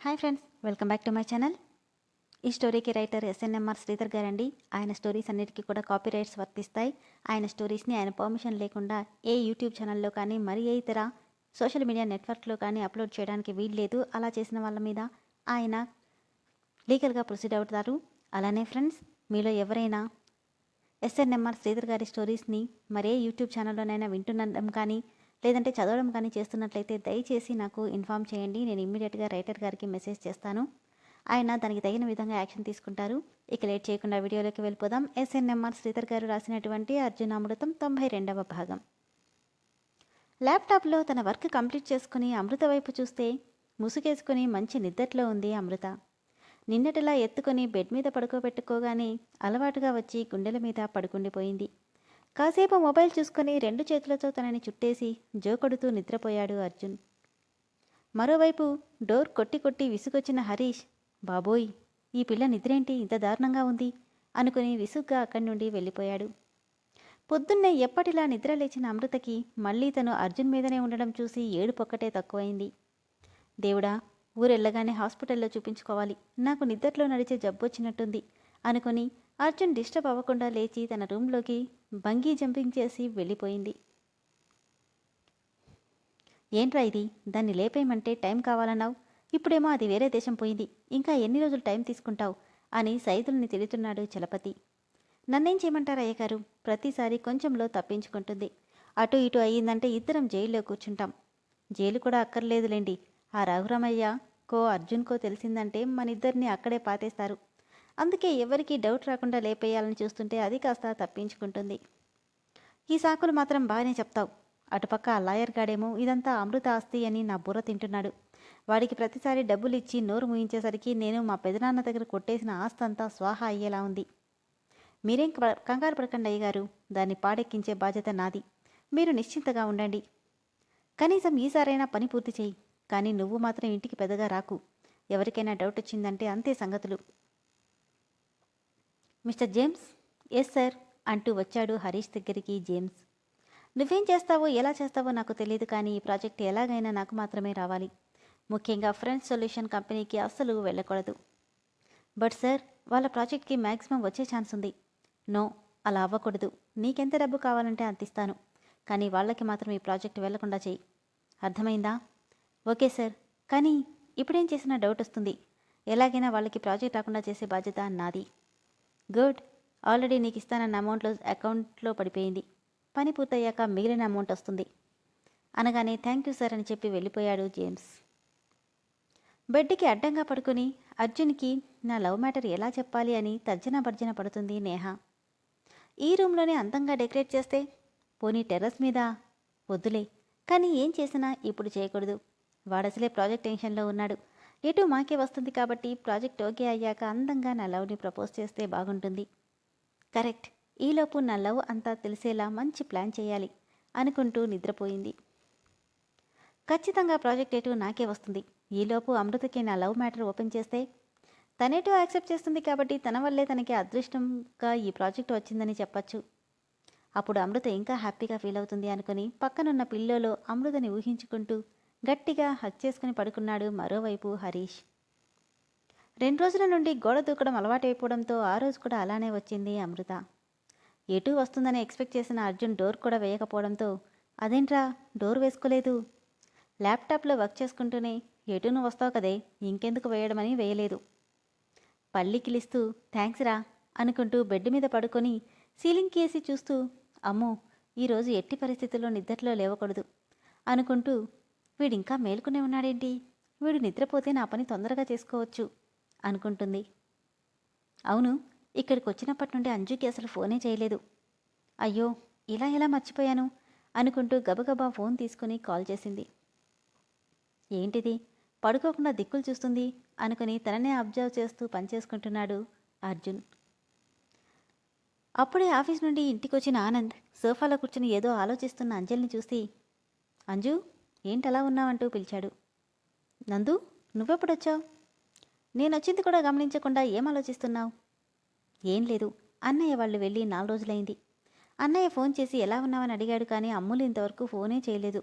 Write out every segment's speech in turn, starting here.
Hi friends welcome back to my channel. ఈ స్టోరీకి writer SNMR Sridhar గారండి. ఆయన స్టోరీస్ అన్నిటికీ కూడా కాపీ రైట్స్ వర్తిస్తాయి. ఆయన స్టోరీస్ని ఆయన పర్మిషన్ లేకుండా ఏ యూట్యూబ్ ఛానల్లో కానీ మరి ఏ ఇతర సోషల్ మీడియా నెట్వర్క్లో కానీ అప్లోడ్ చేయడానికి వీల్లేదు అలా చేసిన వాళ్ళ మీద ఆయన లీగల్గా ప్రొసీడ్ అవుతారు. అలానే ఫ్రెండ్స్ మీలో ఎవరైనా ఎస్ఎన్ఎంఆర్ శ్రీధర్ గారి స్టోరీస్ని మరే యూట్యూబ్ ఛానల్లోనైనా వింటున్నడం కానీ లేదంటే చదవడం కానీ చేస్తున్నట్లయితే దయచేసి నాకు ఇన్ఫామ్ చేయండి. నేను ఇమ్మీడియట్గా రైటర్ గారికి మెసేజ్ చేస్తాను. ఆయన దానికి తగిన విధంగా యాక్షన్ తీసుకుంటారు. ఇక లేట్ చేయకుండా వీడియోలోకి వెళ్ళిపోదాం. ఎస్ఎన్ఎంఆర్ శ్రీధర్ గారు రాసినటువంటి అర్జునామృతం తొంభై రెండవ భాగం. ల్యాప్టాప్లో తన వర్క్ కంప్లీట్ చేసుకుని అమృత వైపు చూస్తే ముసుగేసుకుని మంచి నిద్దట్లో ఉంది అమృత. నిన్నటిలా ఎత్తుకొని బెడ్ మీద పడుకోబెట్టుకోగానే అలవాటుగా వచ్చి గుండెల మీద పడుకుండిపోయింది. కాసేపు మొబైల్ చూసుకొని రెండు చేతులతో తనని చుట్టేసి జోకొడుతూ నిద్రపోయాడు అర్జున్. మరోవైపు డోర్ కొట్టి కొట్టి విసుగొచ్చిన హరీష్ బాబోయ్ ఈ పిల్ల నిద్రేంటి? ఇంత దారుణంగా ఉంది అనుకుని విసుగ్గా అక్కడి నుండి వెళ్ళిపోయాడు. పొద్దున్నే ఎప్పటిలా నిద్ర లేచిన అమృతకి మళ్ళీ తను అర్జున్ మీదనే ఉండడం చూసి ఏడుపొక్కటే తక్కువైంది. దేవుడా ఊరెళ్ళగానే హాస్పిటల్లో చూపించుకోవాలి. నాకు నిద్రలో నడిచే జబ్బు వచ్చినట్టుంది అనుకుని అర్జున్ డిస్టర్బ్ అవ్వకుండా లేచి తన రూమ్లోకి బంగీ జంపింగ్ చేసి వెళ్ళిపోయింది. ఏంట్రా ఇది? దాన్ని లేపేయమంటే టైం కావాలన్నావు? ఇప్పుడేమో అది వేరే దేశం పోయింది. ఇంకా ఎన్ని రోజులు టైం తీసుకుంటావు? అని సైదుల్ని తిడుతున్నాడు చలపతి. నన్నేం చేయమంటారు అయ్యగారు? ప్రతిసారి కొంచెంలో తప్పించుకుంటుంది. అటు ఇటు అయ్యిందంటే ఇద్దరం జైల్లో కూర్చుంటాం. జైలు కూడా అక్కర్లేదులేండి. ఆ రఘురామయ్య కో అర్జున్కో తెలిసిందంటే మనిద్దరిని అక్కడే పాతేస్తారు. అందుకే ఎవరికీ డౌట్ రాకుండా లేపేయాలని చూస్తుంటే అది కాస్త తప్పించుకుంటుంది. ఈ సాకులు మాత్రం బాగానే చెప్తావు. అటుపక్క ఆ లాయర్ గాడేమో ఇదంతా అమృత ఆస్తి అని నా బుర్ర తింటున్నాడు. వాడికి ప్రతిసారి డబ్బులు ఇచ్చి నోరు ముయించేసరికి నేను మా పెదనాన్న దగ్గర కొట్టేసిన ఆస్తి అంతా స్వాహా అయ్యేలా ఉంది. మీరేం కంగారు పడకండి అయ్యగారు. దాన్ని పాడెక్కించే బాధ్యత నాది. మీరు నిశ్చింతగా ఉండండి. కనీసం ఈసారైనా పని పూర్తి చేయి. కానీ నువ్వు మాత్రం ఇంటికి పెద్దగా రాకు. ఎవరికైనా డౌట్ వచ్చిందంటే అంతే సంగతులు. Mister James? ఎస్ సార్ అంటూ వచ్చాడు హరీష్ దగ్గరికి జేమ్స్. నువ్వేం చేస్తావో ఎలా చేస్తావో నాకు తెలియదు కానీ ఈ ప్రాజెక్ట్ ఎలాగైనా నాకు మాత్రమే రావాలి. ముఖ్యంగా ఫ్రెండ్స్ సొల్యూషన్ కంపెనీకి అస్సలు వెళ్ళకూడదు. బట్ సార్ వాళ్ళ ప్రాజెక్ట్కి మ్యాక్సిమం వచ్చే ఛాన్స్ ఉంది. నో అలా అవ్వకూడదు. నీకెంత డబ్బు కావాలంటే అంత ఇస్తాను. కానీ వాళ్ళకి మాత్రం ఈ ప్రాజెక్ట్ వెళ్ళకుండా చెయ్యి అర్థమైందా? ఓకే సార్ కానీ ఇప్పుడేం చేసినా డౌట్ వస్తుంది. ఎలాగైనా వాళ్ళకి ప్రాజెక్ట్ రాకుండా చేసే బాధ్యత నాది. గుడ్. ఆల్రెడీ నీకు ఇస్తానన్న అమౌంట్లో అకౌంట్లో పడిపోయింది. పని పూర్తయ్యాక మిగిలిన అమౌంట్ వస్తుంది. అనగానే థ్యాంక్ యూ సార్ అని చెప్పి వెళ్ళిపోయాడు జేమ్స్. బెడ్కి అడ్డంగా పడుకుని అర్జున్కి నా లవ్ మ్యాటర్ ఎలా చెప్పాలి అని తర్జన భర్జన పడుతుంది నేహ. ఈ రూమ్లోనే అందంగా డెకరేట్ చేస్తే పోనీ టెర్రస్ మీద? వద్దులే. కానీ ఏం చేసినా ఇప్పుడు చేయకూడదు. వాడసలే ప్రాజెక్ట్ టెన్షన్లో ఉన్నాడు. ఎటు మాకే వస్తుంది కాబట్టి ప్రాజెక్ట్ ఓకే అయ్యాక అందంగా నా లవ్ని ప్రపోజ్ చేస్తే బాగుంటుంది. కరెక్ట్. ఈలోపు నా లవ్ అంతా తెలిసేలా మంచి ప్లాన్ చేయాలి అనుకుంటూ నిద్రపోయింది. ఖచ్చితంగా ప్రాజెక్ట్ ఎటు నాకే వస్తుంది. ఈలోపు అమృతకి నా లవ్ మ్యాటర్ ఓపెన్ చేస్తే తనేటో యాక్సెప్ట్ చేస్తుంది కాబట్టి తన వల్లే తనకి అదృష్టంగా ఈ ప్రాజెక్ట్ వచ్చిందని చెప్పచ్చు. అప్పుడు అమృత ఇంకా హ్యాపీగా ఫీల్ అవుతుంది అనుకుని పక్కనున్న పిల్లోలో అమృతని ఊహించుకుంటూ గట్టిగా హక్ చేసుకుని పడుకున్నాడు మరోవైపు హరీష్. రెండు రోజుల నుండి గోడ దూకడం అలవాటైపోవడంతో ఆ రోజు కూడా అలానే వచ్చింది అమృత. ఎటు వస్తుందని ఎక్స్పెక్ట్ చేసిన అర్జున్ డోర్ కూడా వేయకపోవడంతో అదేంట్రా డోర్ వేసుకోలేదు. ల్యాప్టాప్లో వర్క్ చేసుకుంటూనే ఎటును వస్తావు కదే ఇంకెందుకు వేయడమని వేయలేదు. పల్లికిలిస్తూ థ్యాంక్స్ రా అనుకుంటూ బెడ్ మీద పడుకొని సీలింగ్కి వేసి చూస్తూ అమ్మో ఈరోజు ఎట్టి పరిస్థితుల్లో నిద్రలో లేవకూడదు అనుకుంటూ వీడింకా మేలుకునే ఉన్నాడేంటి? వీడు నిద్రపోతే నా పని తొందరగా చేసుకోవచ్చు అనుకుంటుంది. అవును ఇక్కడికి వచ్చినప్పటి నుండి అంజుకి అసలు ఫోనే చేయలేదు. అయ్యో ఇలా ఎలా మర్చిపోయాను? అనుకుంటూ గబగబా ఫోన్ తీసుకుని కాల్ చేసింది. ఏంటిది? పడుకోకుండా దిక్కులు చూస్తుంది అనుకుని తననే అబ్జర్వ్ చేస్తూ పనిచేసుకుంటున్నాడు అర్జున్. అప్పుడే ఆఫీస్ నుండి ఇంటికొచ్చిన ఆనంద్ సోఫాలో కూర్చుని ఏదో ఆలోచిస్తున్న అంజలిని చూసి అంజు ఏంటలా ఉన్నావంటూ పిలిచాడు. నందు నువ్వెప్పుడొచ్చావు? నేనొచ్చింది కూడా గమనించకుండా ఏం ఆలోచిస్తున్నావు? ఏం లేదు. అన్నయ్య వాళ్ళు వెళ్ళి నాలుగు రోజులైంది. అన్నయ్య ఫోన్ చేసి ఎలా ఉన్నావని అడిగాడు కానీ అమ్ములు ఇంతవరకు ఫోనే చేయలేదు.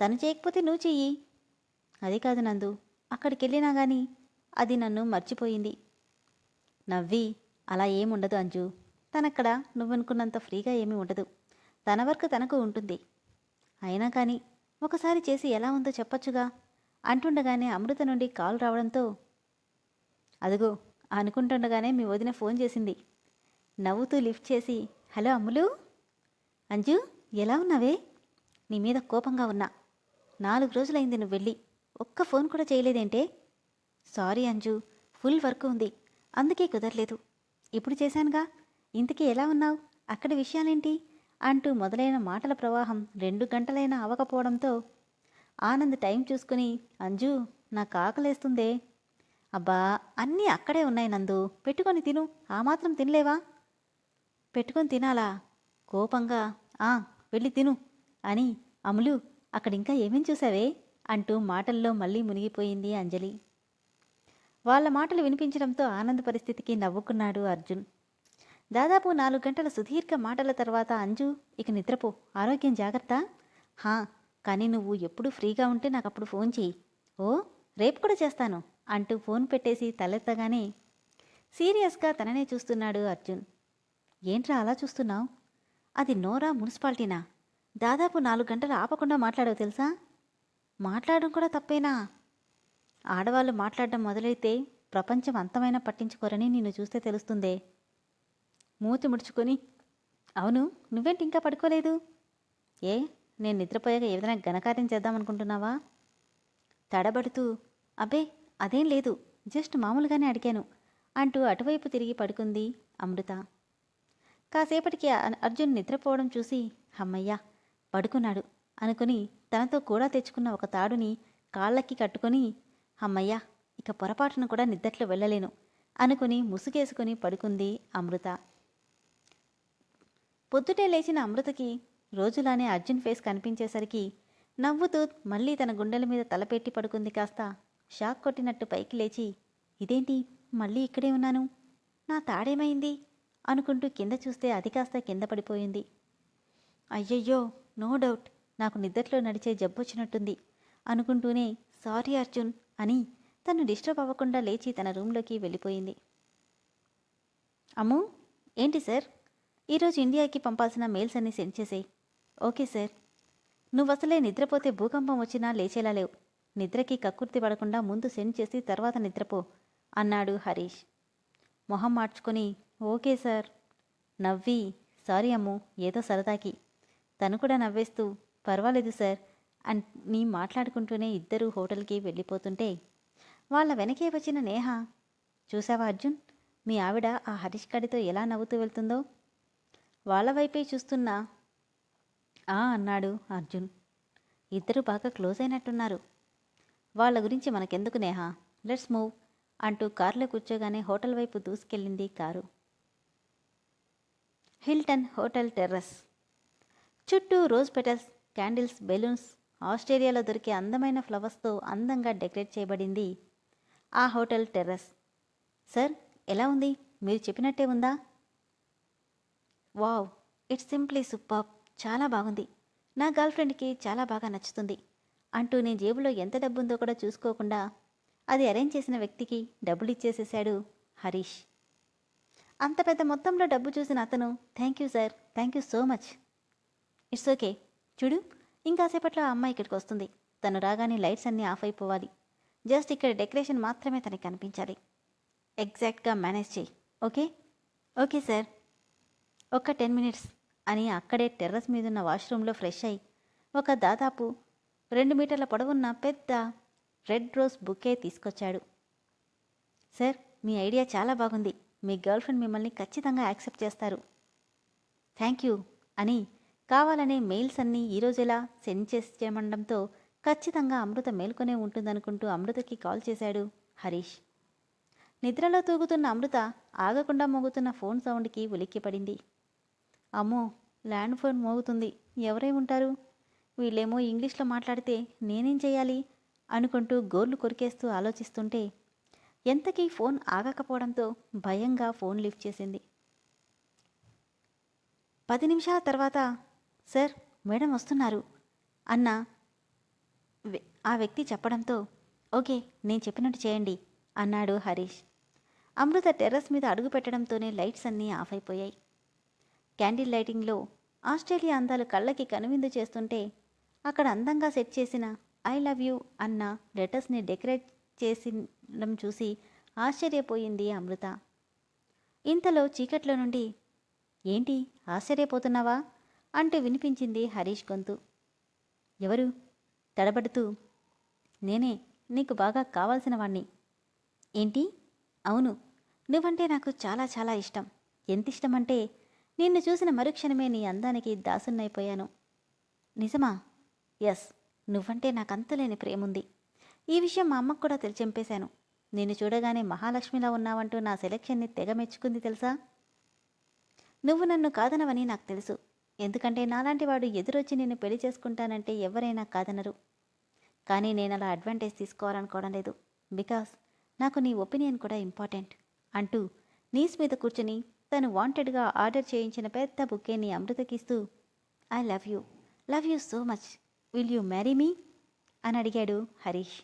తను చేయకపోతే నువ్వు చెయ్యి. అది కాదు నందు. అక్కడికి వెళ్ళినా కానీ అది నన్ను మర్చిపోయింది. నవ్వి అలా ఏముండదు అంజు. తనక్కడ నువ్వనుకున్నంత ఫ్రీగా ఏమీ ఉండదు. తన వర్క్ తనకు ఉంటుంది. అయినా కానీ ఒకసారి చేసి ఎలా ఉందో చెప్పొచ్చుగా అంటుండగానే అమృత నుండి కాల్ రావడంతో అదిగో అనుకుంటుండగానే మీ వదిన ఫోన్ చేసింది. నవ్వుతూ లిఫ్ట్ చేసి హలో అమ్ములు అంజు ఎలా ఉన్నావే? నీ మీద కోపంగా ఉన్నా. నాలుగు రోజులైంది నువ్వు వెళ్ళి. ఒక్క ఫోన్ కూడా చేయలేదేంటే? సారీ అంజు ఫుల్ వర్క్ ఉంది. అందుకే కుదరలేదు. ఇప్పుడు చేశానుగా. ఇంతకీ ఎలా ఉన్నావు? అక్కడ విషయాలేంటి? అంటూ మొదలైన మాటల ప్రవాహం రెండు గంటలైనా అవ్వకపోవడంతో ఆనంద్ టైం చూసుకుని అంజు నాకు ఆకలేస్తుందే. అబ్బా అన్నీ అక్కడే ఉన్నాయి నందు. పెట్టుకొని తిను. ఆ మాత్రం తినలేవా? పెట్టుకొని తినాలా? కోపంగా. ఆ వెళ్ళి తిను. అని అమలు అక్కడింకా ఏమేం చూసావే? అంటూ మాటల్లో మళ్ళీ మునిగిపోయింది అంజలి. వాళ్ళ మాటలు వినిపించడంతో ఆనంద్ పరిస్థితికి నవ్వుకున్నాడు అర్జున్. దాదాపు నాలుగు గంటల సుదీర్ఘ మాటల తర్వాత అంజు ఇక నిద్రపో ఆరోగ్యం జాగ్రత్త. హా కానీ నువ్వు ఎప్పుడు ఫ్రీగా ఉంటే నాకు అప్పుడు ఫోన్ చెయ్యి. ఓ రేపు కూడా చేస్తాను అంటూ ఫోన్ పెట్టేసి తలెత్తగానే సీరియస్గా తననే చూస్తున్నాడు అర్జున్. ఏంట్రా అలా చూస్తున్నావు? అది నోరా మున్సిపాలిటీనా? దాదాపు నాలుగు గంటలు ఆపకుండా మాట్లాడవు తెలుసా? మాట్లాడడం కూడా తప్పేనా? ఆడవాళ్ళు మాట్లాడడం మొదలైతే ప్రపంచం అంతమైనా పట్టించుకోరని నిన్ను చూస్తే తెలుస్తుందే. మూతి ముడుచుకొని అవును నువ్వేంటి ఇంకా పడుకోలేదు? ఏ నేను నిద్రపోయాక ఏదైనా ఘనకార్యం చేద్దామనుకుంటున్నావా? తడబడుతూ అబ్బే అదేం లేదు జస్ట్ మామూలుగానే అడిగాను అంటూ అటువైపు తిరిగి పడుకుంది అమృత. కాసేపటికి అర్జున్ నిద్రపోవడం చూసి అమ్మయ్యా పడుకున్నాడు అనుకుని తనతో కూడా తెచ్చుకున్న ఒక తాడుని కాళ్ళకి కట్టుకొని అమ్మయ్యా ఇక పొరపాటును కూడా నిద్దట్లో వెళ్ళలేను అనుకుని ముసుగేసుకుని పడుకుంది అమృత. పొద్దుటే లేచిన అమృతకి రోజులానే అర్జున్ ఫేస్ కనిపించేసరికి నవ్వుతూ మళ్ళీ తన గుండెల మీద తలపెట్టి పడుకుంది కాస్త. షాక్ కొట్టినట్టు పైకి లేచి ఇదేంటి? మళ్ళీ ఇక్కడే ఉన్నాను? నా తాడేమైంది? అనుకుంటూ కింద చూస్తే అది కాస్త కింద పడిపోయింది. అయ్యయ్యో నో డౌట్. నాకు నిద్దట్లో నడిచే జబ్బొచ్చినట్టుంది అనుకుంటూనే సారీ అర్జున్ అని తను డిస్టర్బ్ అవ్వకుండా లేచి తన రూమ్లోకి వెళ్ళిపోయింది. అమ్ము ఏంటి సార్? ఈరోజు ఇండియాకి పంపాల్సిన మెయిల్స్ అన్నీ సెండ్ చేసేయి. ఓకే సార్ నువ్వు అసలే నిద్రపోతే భూకంపం వచ్చినా లేచేలా లేవు. నిద్రకి కక్కుర్తి పడకుండా ముందు సెండ్ చేసి తర్వాత నిద్రపో అన్నాడు హరీష్. మొహం మార్చుకొని ఓకే సార్ నవ్వి సారీ అమ్ము ఏదో సరదాకి. తను కూడా నవ్వేస్తూ పర్వాలేదు సార్ అని మాట్లాడుకుంటూనే ఇద్దరూ హోటల్కి వెళ్ళిపోతుంటే వాళ్ళ వెనకే వచ్చిన నేహ. చూసావా అర్జున్? మీ ఆవిడ ఆ హరీష్ కాడితో ఎలా నవ్వుతూ వెళ్తుందో? వాళ్ళ వైపే చూస్తున్నా. ఆ అన్నాడు అర్జున్. ఇద్దరు బాగా క్లోజ్ అయినట్టున్నారు. వాళ్ళ గురించి మనకెందుకు నేహా? లెట్స్ మూవ్ అంటూ కారులో కూర్చోగానే హోటల్ వైపు దూసుకెళ్ళింది కారు. Hilton hotel terrace. చుట్టూ రోజ్ పెటల్స్ క్యాండిల్స్ బెలూన్స్ ఆస్ట్రేలియాలో దొరికే అందమైన ఫ్లవర్స్తో అందంగా డెకరేట్ చేయబడింది ఆ హోటల్ టెర్రస్. సార్ ఎలా ఉంది? మీరు చెప్పినట్టే ఉందా? వావ్ ఇట్స్ సింప్లీ సూపర్ చాలా బాగుంది. నా గర్ల్ ఫ్రెండ్కి చాలా బాగా నచ్చుతుంది. అంటూ నేను జేబులో ఎంత డబ్బుందో కూడా చూసుకోకుండా అది అరేంజ్ చేసిన వ్యక్తికి డబ్బులు ఇచ్చేసేశాడు హరీష్. అంత పెద్ద మొత్తంలో డబ్బు చూసిన అతను thank you sir thank you so much. It's okay చూడు ఇంకాసేపట్లో ఆ అమ్మాయి ఇక్కడికి వస్తుంది. తను రాగానే లైట్స్ అన్నీ ఆఫ్ అయిపోవాలి. జస్ట్ ఇక్కడ డెకరేషన్ మాత్రమే తనకి కనిపించాలి. ఎగ్జాక్ట్గా మేనేజ్ చేయి ఓకే? Okay sir. ఒక టెన్ మినిట్స్ అని అక్కడే టెర్రస్ మీదున్న వాష్రూమ్లో ఫ్రెష్ అయి ఒక దాదాపు రెండు మీటర్ల పొడవున్న పెద్ద రెడ్ రోజ్ బుకే తీసుకొచ్చాడు. సార్ మీ ఐడియా చాలా బాగుంది. మీ గర్ల్ ఫ్రెండ్ మిమ్మల్ని ఖచ్చితంగా యాక్సెప్ట్ చేస్తారు. థ్యాంక్ యూ అని కావాలనే మెయిల్స్ అన్నీ ఈరోజులా సెండ్ చేసి చేయమండంతో ఖచ్చితంగా అమృత మేల్కొనే ఉంటుందనుకుంటూ అమృతకి కాల్ చేశాడు హరీష్. నిద్రలో తూగుతున్న అమృత ఆగకుండా మోగుతున్న ఫోన్ సౌండ్కి ఉలిక్కిపడింది. అమ్మో ల్యాండ్ ఫోన్ మోగుతుంది. ఎవరై ఉంటారు? వీళ్ళేమో ఇంగ్లీష్లో మాట్లాడితే నేనేం చేయాలి? అనుకుంటూ గోర్లు కొరికేస్తూ ఆలోచిస్తుంటే ఎంతకీ ఫోన్ ఆగకపోవడంతో భయంగా ఫోన్ లిఫ్ట్ చేసింది. పది నిమిషాల తర్వాత సార్ మేడం వస్తున్నారు అన్న వ్య- ఆ వ్యక్తి చెప్పడంతో ఓకే నేను చెప్పినట్టు చేయండి అన్నాడు హరీష్. అమృత టెర్రస్ మీద అడుగు పెట్టడంతోనే లైట్స్ అన్నీ ఆఫ్ అయిపోయాయి. క్యాండిల్ లైటింగ్లో ఆస్ట్రేలియా అందాలు కళ్ళకి కనువిందు చేస్తుంటే అక్కడ అందంగా సెట్ చేసిన ఐ లవ్ యూ అన్న లెటర్స్ని డెకరేట్ చేసిడం చూసి ఆశ్చర్యపోయింది అమృత. ఇంతలో చీకట్లో నుండి ఏంటి ఆశ్చర్యపోతున్నావా? అంటూ వినిపించింది హరీష్ గొంతు. ఎవరు? తడబడుతూ నేనే నీకు బాగా కావాల్సిన వాణ్ణి. ఏంటి? అవును నువ్వంటే నాకు చాలా చాలా ఇష్టం. ఎంత ఇష్టమంటే నిన్ను చూసిన మరుక్షణమే నీ అందానికి దాసున్నైపోయాను. నిజమా? ఎస్. నువ్వంటే నాకంతలేని ప్రేముంది. ఈ విషయం మా అమ్మకు కూడా తెలిచెంపేశాను నిన్ను చూడగానే మహాలక్ష్మిలా ఉన్నావంటూ నా సెలెక్షన్ని తెగ మెచ్చుకుంది తెలుసా? నువ్వు నన్ను కాదనవని నాకు తెలుసు. ఎందుకంటే నాలాంటి వాడు ఎదురొచ్చి నిన్ను పెళ్ళి చేసుకుంటానంటే ఎవరైనా కాదనరు. కానీ నేను అలా అడ్వాంటేజ్ తీసుకోవాలనుకోవడం లేదు. బికాస్ నాకు నీ ఒపీనియన్ కూడా ఇంపార్టెంట్ అంటూ నీస్ మీద కూర్చుని తను వాంటెడ్గా ఆర్డర్ చేయించిన పెద్ద బుకేని అమృతకిస్తూ I love you love you so much will you marry me అని అడిగాడు హరీష్.